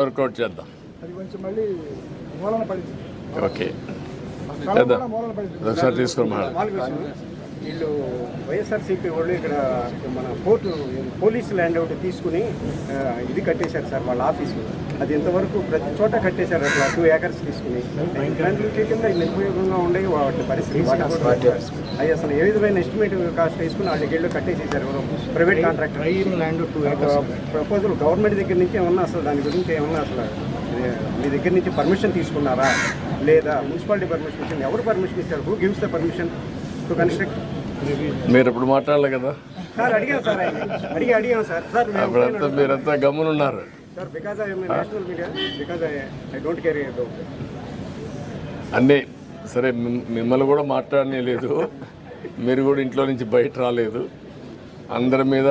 Work out చేద్దాం. Okay. చేద్దాం. ఒకసారి తీసుకుని. వీళ్ళు వైఎస్ఆర్సీపీ వాళ్ళు ఇక్కడ మన పోర్టు పోలీస్ ల్యాండ్ ఒకటి తీసుకుని ఇది కట్టేశారు సార్ వాళ్ళ ఆఫీసు. అది ఇంతవరకు ప్రతి చోట కట్టేశారు అట్లా టూ ఏకర్స్ తీసుకుని. ఇలాంటి కింద నిరుపయోగంగా ఉండే వాటి పరిస్థితి అవి అసలు ఏ విధమైన ఎస్టిమేట్ కాస్ట్ వేసుకుని వాళ్ళ గేళ్ళు కట్టేసేసారు ఎవరో private contractor land to proposal government దగ్గర నుంచి ఏమన్నా అసలు దాని గురించి ఏమన్నా అసలు మీ దగ్గర నుంచి పర్మిషన్ తీసుకున్నారా? లేదా మున్సిపాలిటీ పర్మిషన్ ఇచ్చింది? ఎవరు పర్మిషన్ ఇచ్చారు? Who gives the permission to construct మీరు ఇప్పుడు మాట్లాడాలి కదా? అప్పుడంతా మీరంతా గమ్మునున్నారు. అన్నీ సరే మిమ్- మిమ్మల్ని కూడా మాట్లాడనే లేదు మీరు కూడా ఇంట్లో నుంచి బయట రాలేదు. అందరి మీద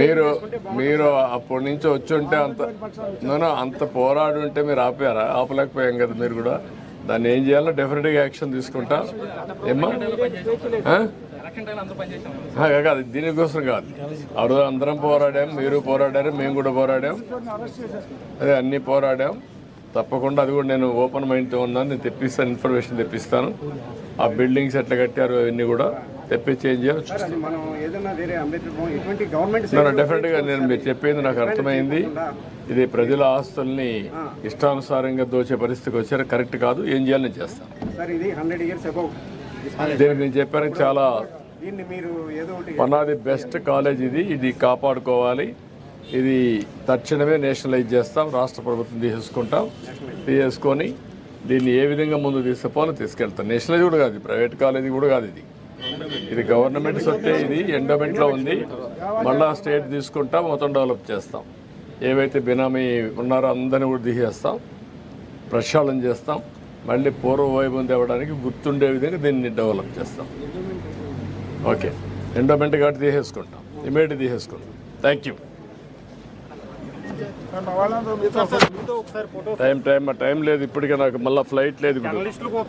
మీరు మీరు అప్పటి నుంచి వచ్చి ఉంటే అంత నేను అంత పోరాడు ఉంటే మీరు ఆపారా? ఆపలేకపోయాం కదా మీరు కూడా. దాన్ని ఏం చేయాలో డెఫినెట్గా యాక్షన్ తీసుకుంటా. ఏమ్మా? కాదు దీనికోసం కాదు. ఆ రోజు అందరం పోరాడాం మీరు పోరాడారు మేము కూడా పోరాడాం. అదే అన్నీ పోరాడాం. తప్పకుండా అది కూడా నేను ఓపెన్ మైండ్తో ఉన్నాను. నేను తెప్పిస్తాను ఇన్ఫర్మేషన్ తెప్పిస్తాను. ఆ బిల్డింగ్స్ ఎట్లా కట్టారు అవన్నీ కూడా. తెప్పించి ఏం చేయాలో డెఫినెట్గా నేను మీరు చెప్పింది నాకు అర్థమైంది. ఇది ప్రజల ఆస్తుల్ని ఇష్టానుసారంగా దోచే పరిస్థితికి వచ్చారు. కరెక్ట్ కాదు. ఏం చేయాలి నేను చేస్తాను. దీనికి నేను చెప్పాను? చాలా పనాది బెస్ట్ కాలేజ్ ఇది. ఇది కాపాడుకోవాలి. ఇది తక్షణమే నేషనలైజ్ చేస్తాం. రాష్ట్ర ప్రభుత్వం తీసేసుకుంటాం. తీసేసుకొని దీన్ని ఏ విధంగా ముందు తీసుకుపోవాలో తీసుకెళ్తాం. నేషనలైజ్ కూడా కాదు. ప్రైవేట్ కాలేజీ కూడా కాదు ఇది. ఇది గవర్నమెంట్ సొత్తే ఇది ఎండోమెంట్లో ఉంది. మళ్ళా స్టేట్ తీసుకుంటాం మొత్తం డెవలప్ చేస్తాం. ఏవైతే బినామీ ఉన్నారో అందరిని కూడా తీసేస్తాం ప్రక్షాళన చేస్తాం. మళ్ళీ పూర్వ వైభవం తేవడానికి గుర్తుండే విధంగా దీన్ని డెవలప్ చేస్తాం. ఓకే. ఎండోమెంట్ కాబట్టి తీసేసుకుంటాం. Immediate తీసేసుకుంటాం. Thank you. Time time time లేదు. ఇప్పటికే నాకు మళ్ళీ ఫ్లైట్ లేదు ఇప్పుడు.